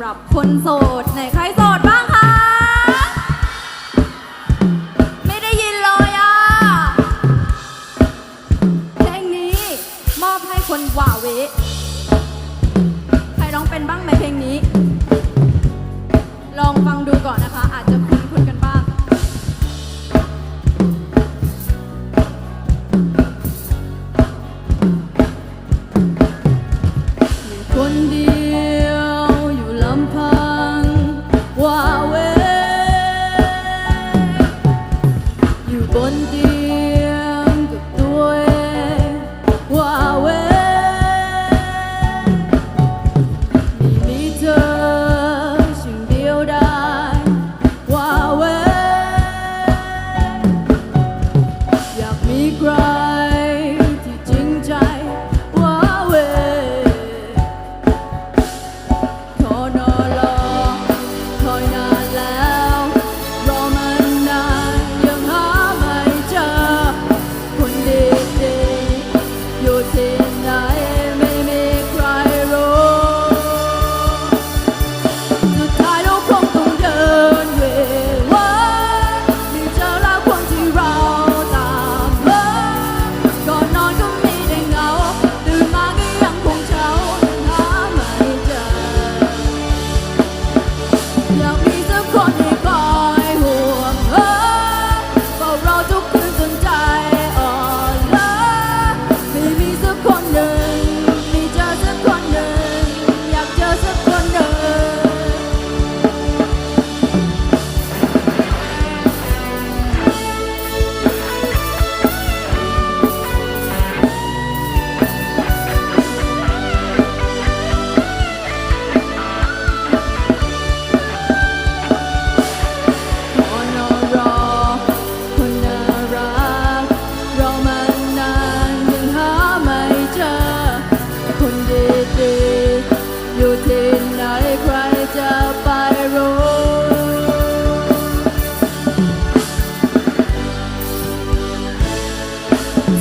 ปรับคนโสดไหนใครโสดบ้างคะ dear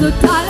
the time.